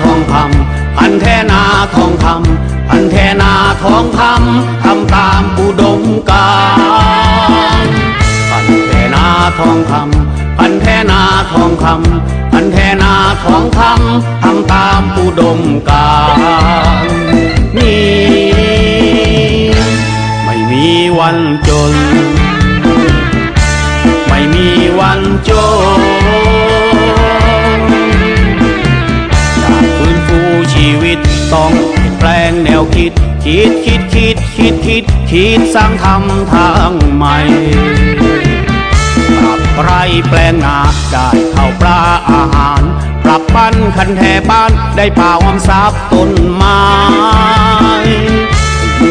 ทองคำพันแทนาทองคำพันแทนาทองคำทำตามปูดมการพันแทนาทองคำพันแทนาทองคำพันแทนาทองคำทำตามปูดมการนี้ไม่มีวันจน ไม่มีวันจน ต้องเปลี่ยนแปลงแนวคิด คิดคิดคิดคิดคิดคิดสร้างทำทางใหม่ปรับไรแปลงนาได้ข้าวปลาอาหาร ปรับปั้นคันแทบ้านได้ป่าหอมทรัพย์ต้นไม้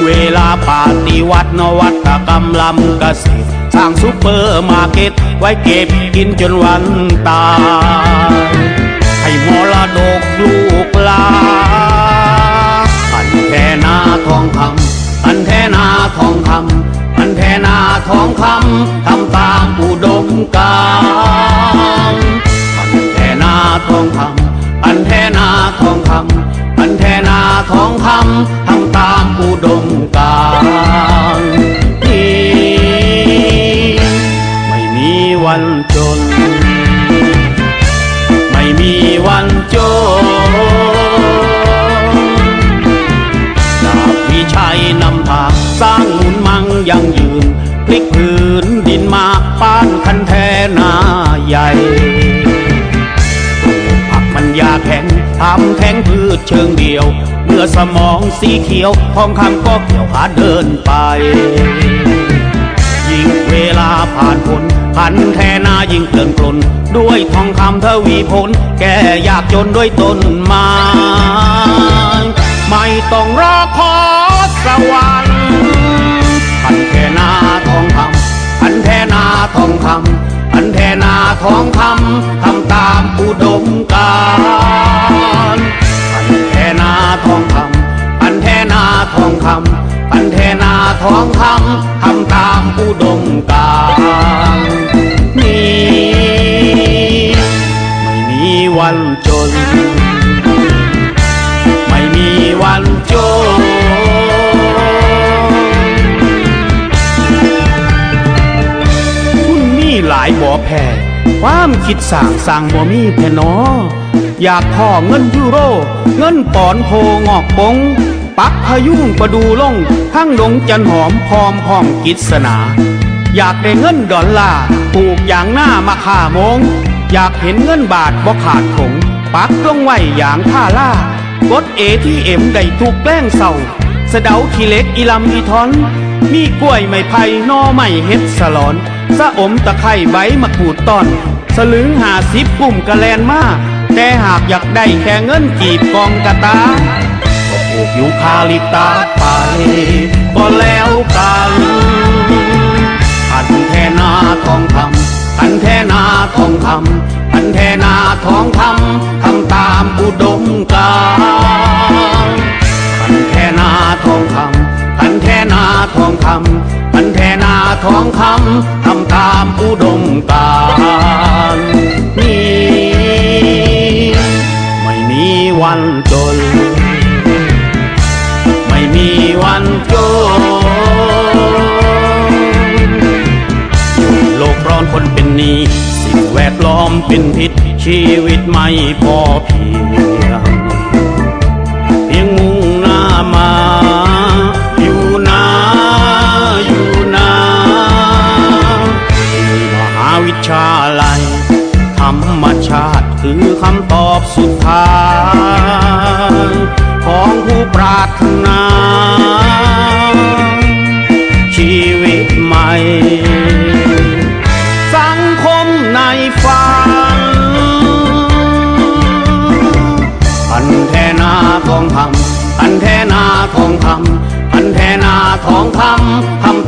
เวลาปฏิวัตินวัตกรรมลำเกษตรสร้างซูเปอร์มาร์เก็ต ไว้เก็บกินจนวันตายให้มรดกลูกหลาน ท่นาทองคำพันแทนาทองคำพันแทนาทองคำทำตามอุดมการณ์พันแทนาทองคำพันแทนาทองคำพันแทนาทองคำ ดินมาป้านคันแทนาใหญ่ปักมันยาแข็งทำแทงพืชเชิงเดียว เมื่อสมองสีเขียวทองคำก็เกี่ยวหาเดินไป ยิ่งเวลาผ่านพ้นพันแทนายิ่งเกลื่อนกลนด้วยทองคำทวีผล แก่ยากจนด้วยต้นไม้ ทองคำทำตามอุดมการณ์พันแทนาทองคำพันแทนาทองคำพันแทนาทองคำทำตามอุดมการนี้ไม่มีวันจน ไม่มีวันจนคุณมีหลายบ่อแพ้ ความคิดสั่งสั่งบ่มีแพ่นอ อยากพ่อเงินยูโร เงินปอนโพงอกปง ปักพยุงประดูลง ทั้งดงจันหอมพร้อมพ้องกิจสนา อยากได้เงินดอลลาร์ปลูกอย่างหน้ามาข่ามง อยากเห็นเงินบาทบ่ขาดถงปักลงไว้อย่างท่าล่ากดเอที่เอ็มได้ทุกแกล้งเศร้าสะเดาขี้เล็กอีลำอีทอน มีกล้วยไม้ไผ่นอไม้เฮ็ดสลอน สะอมตะไคร่ใบมะกรูดต้อน สลึงหาสิบปุ่มกะแลนมาแต่หากอยากได้แค่เงินกีบกองกะตาก็ปลูกยูคาลิปตัสไปก็แล้วกันพันแทนาทองคำพันแทนาทองคำพันแทนาทองคำทำตามอุดมการพันแทนาทองคำพันแทนาทองคำพันแทนาทองคำ นี้ สิ่งแวดล้อมเป็นพิษชีวิตไม่พอเพียง เพียงมุ่งหน้ามาอยู่นาอยู่นาที่มหาวิชาลัยธรรมชาติคือคำตอบสุดท้าย ของผู้ปราถ ฝัน อันแทนาทองคำอันแทนาทองคำอันแทนาทองคำคำ